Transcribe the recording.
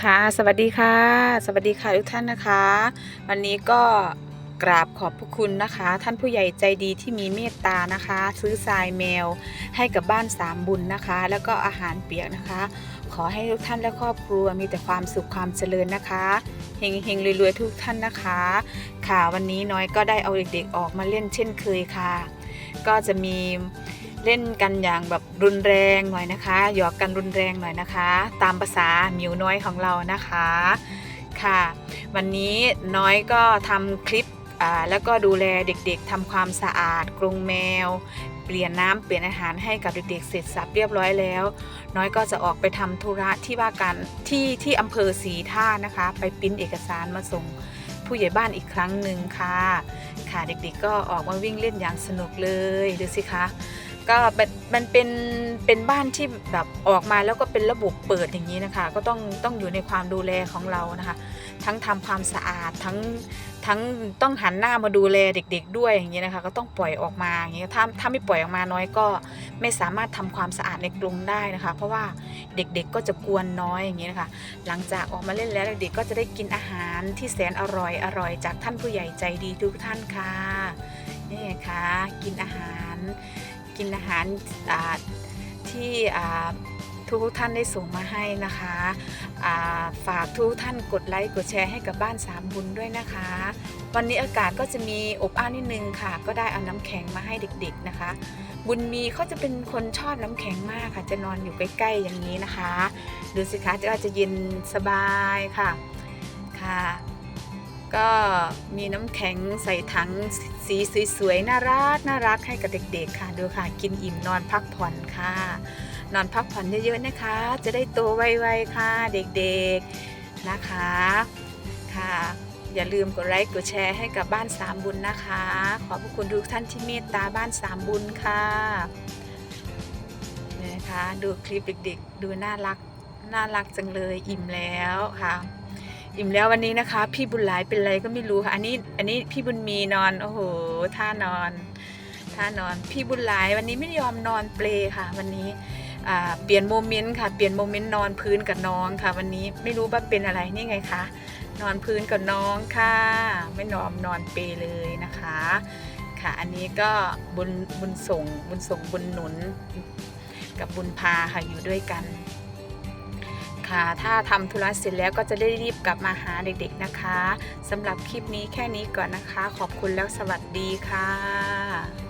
สวัสดีค่ะ สวัสดีค่ะทุกท่านนะคะ วันนี้ก็กราบขอบพระคุณนะคะ ท่านผู้ใหญ่ใจดีที่มีเมตตานะคะ ซื้อทรายแมวให้กับบ้านสามบุญนะคะ แล้วก็อาหารเปียกนะคะ ขอให้ทุกท่านและครอบครัวมีแต่ความสุขความเจริญนะคะเฮงเฮงๆรวยๆทุกท่านนะคะ ค่ะวันนี้น้อยก็ได้เอาเด็กๆออกมาเล่นเช่นเคยค่ะ ก็จะมี เล่นกันอย่างแบบรุนแรงหน่อยนะคะ หยอกกันรุนแรงหน่อยนะคะ ตามภาษาหมิวน้อยของเรานะคะค่ะ วันนี้น้อยก็ทำคลิปแล้วก็ดูแลเด็กๆทำความสะอาดกรงแมว เปลี่ยนน้ำเปลี่ยนอาหารให้กับเด็กๆเสร็จสับเรียบร้อยแล้ว น้อยก็จะออกไปทำธุระที่ว่าการที่ที่อำเภอศรีท่านะคะ ไปปิ้นเอกสารมาส่งผู้ใหญ่บ้านอีกครั้งหนึ่งค่ะ ค่ะเด็กๆก็ออกมาวิ่งเล่นอย่างสนุกเลยดูสิคะ ก็มันเป็นเป็นบ้านที่แบบออกมาแล้วก็เป็นระบบเปิดอย่างนี้นะคะ ก็ต้องต้องอยู่ในความดูแลของเรานะคะ ทั้งทำความสะอาดทั้งทั้งต้องหันหน้ามาดูแลเด็ก ๆ ด้วยอย่างนี้นะคะ ก็ต้องปล่อยออกมาอย่างนี้ถ้าถ้าไม่ปล่อยออกมาน้อยก็ไม่สามารถทำความสะอาดในกรงได้นะคะ เพราะว่าเด็กๆก็จะกวนน้อยอย่างนี้นะคะ หลังจากออกมาเล่นแล้วเด็กๆก็จะได้กินอาหารที่แสนอร่อยอร่อยจากท่านผู้ใหญ่ใจดีทุกท่านค่ะนี่ไงคะกินอาหาร กินอาหารที่ทุกท่านได้ส่งมาให้นะคะาฝากทุกท่านกดไลค์กดแชร์ให้กับบ้านสามบุญด้วยนะคะ วันนี้อากาศก็จะมีอบอ้าวนิดนึงค่ะ ก็ได้เอาน้ำแข็งมาให้เด็กๆนะคะ บุญมีเขาจะเป็นคนชอบน้ำแข็งมากค่ะ จะนอนอยู่ใกล้ๆอย่างนี้นะคะ ดูสิคะก็จะเย็นสบายค่ะค่ะ ก็มีน้ำแข็งใส่ถังสีสวยๆ น่ารักน่ารักให้กับเด็กๆค่ะ ดูค่ะ กินอิ่มนอนพักผ่อนค่ะ นอนพักผ่อนเยอะๆนะคะ จะได้โตไวๆค่ะเด็กๆนะคะค่ะ อย่าลืมกดไลค์กดแชร์ให้กับบ้านสามบุญนะคะ ขอบพระคุณทุกท่านที่เมตตาบ้านสามบุญค่ะเนี่ยนะคะดูคลิปเด็กๆ ดูน่ารักน่ารักจังเลยอิ่มแล้วค่ะ อิ่มแล้ววันนี้นะคะ พี่บุญหลายเป็นไรก็ไม่รู้ค่ะอันนี้อันนี้พี่บุญมีนอนโอ้โหท่านอนท่านอน พี่บุญหลายวันนี้ไม่ยอมนอนเปลค่ะ วันนี้เปลี่ยนโมเมนต์ค่ะเปลี่ยนโมเมนต์นอนพื้นกับน้องค่ะ วันนี้ไม่รู้ว่าเป็นอะไรนี่ไงคะนอนพื้นกับน้องค่ะ ไม่นอนนอนเปเลยนะคะ ค่ะอันนี้ก็บุญบุญส่งบุญส่งบุญหนุน กับบุญพาค่ะอยู่ด้วยกัน ค่ะ ถ้าทำธุระเสร็จแล้วก็จะได้รีบกลับมาหาเด็กๆนะคะสำหรับคลิปนี้แค่นี้ก่อนนะคะ ขอบคุณแล้วสวัสดีค่ะ